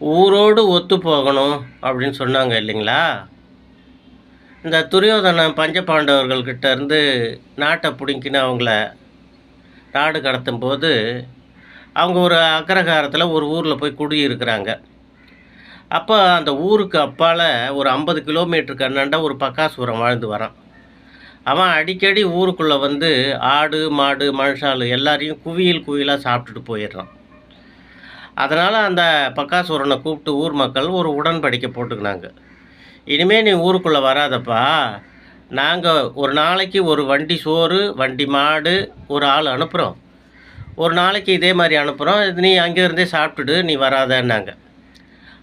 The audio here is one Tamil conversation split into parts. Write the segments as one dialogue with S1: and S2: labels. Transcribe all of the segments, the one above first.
S1: ஊரோடு ஒத்து போகணும் அப்படின்னு சொன்னாங்க இல்லைங்களா? இந்த துரியோதனன் பஞ்சபாண்டவர்கள்கிட்ட இருந்து நாட்டை பிடிங்கின்னு அவங்கள நாடு கடத்தும் போது அவங்க ஒரு அக்ரகாரத்தில் ஒரு ஊரில் போய் குடியிருக்கிறாங்க. அப்போ அந்த ஊருக்கு அப்பால் ஒரு ஐம்பது கிலோமீட்டருக்கு அண்ணாண்டா ஒரு பக்காசுரம் வாழ்ந்து வரான். அவன் அடிக்கடி ஊருக்குள்ளே வந்து ஆடு மாடு மனுஷாலு எல்லாரையும் குவியல் குவியலாக சாப்பிட்டுட்டு போயிடுறான். அதனால் அந்த பக்காசுரனை கூப்பிட்டு ஊர் மக்கள் ஒரு உடன்படிக்கை போட்டுக்கினாங்க. இனிமே நீ ஊருக்குள்ளே வராதப்பா. நாங்கள் ஒரு நாளைக்கு ஒரு வண்டி சோறு வண்டி மாடு ஒரு ஆள் அனுப்புகிறோம் ஒரு நாளைக்கு இதே மாதிரி அனுப்புகிறோம் நீ அங்கேருந்தே சாப்பிட்டுடு நீ வராதன்னாங்க.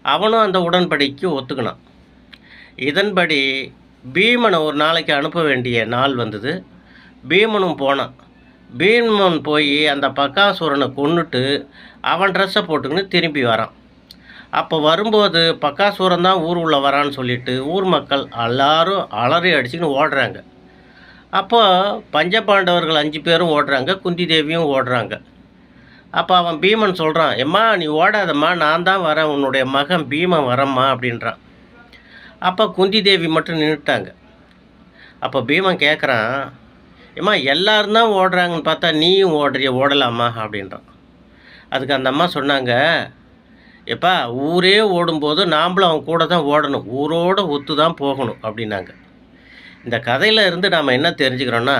S1: அவனும் அந்த உடன்படிக்கு ஒத்துக்கினான். இதன்படி பீமனை ஒரு நாளைக்கு அனுப்ப வேண்டிய நாள் வந்தது. பீமனும் போனான். பீமன் போய் அந்த பக்காசுரனை கொண்டுட்டு அவன் ட்ரெஸ்ஸை போட்டுக்கின்னு திரும்பி வரான். அப்போ வரும்போது பக்காசுரன் தான் ஊர் உள்ளே வரான்னு சொல்லிட்டு ஊர் மக்கள் எல்லாரும் அலறி அடிச்சுக்கின்னு ஓடுறாங்க. அப்போ பஞ்சபாண்டவர்கள் அஞ்சு பேரும் ஓடுறாங்க குந்தி தேவியும் ஓடுறாங்க. அப்போ அவன் பீமன் சொல்கிறான் எம்மா நீ ஓடாதம்மா நான் தான் வரேன் உன்னுடைய மகன் பீமன் வரம்மா அப்படின்றான். அப்போ குந்தி தேவி மட்டும் நின்றுட்டாங்க அப்போ பீமன் கேட்குறான் ஏம்மா எல்லாரும் தான் ஓடுறாங்கன்னு பார்த்தா நீயும் ஓடுறிய ஓடலாமா அப்படின்றான். அதுக்கு அந்த அம்மா சொன்னாங்க எப்பா ஊரே ஓடும்போது நாம்ளும் அவன் கூட தான் ஓடணும் ஊரோட ஒத்து தான் போகணும் அப்படின்னாங்க. இந்த கதையில் இருந்து நாம் என்ன தெரிஞ்சுக்கிறோன்னா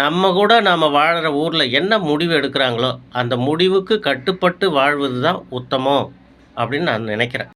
S1: நம்ம கூட நாம் வாழ்கிற ஊரில் என்ன முடிவு எடுக்கிறாங்களோ அந்த முடிவுக்கு கட்டுப்பட்டு வாழ்வது தான் உத்தமம் அப்படின்னு நான் நினைக்கிறேன்.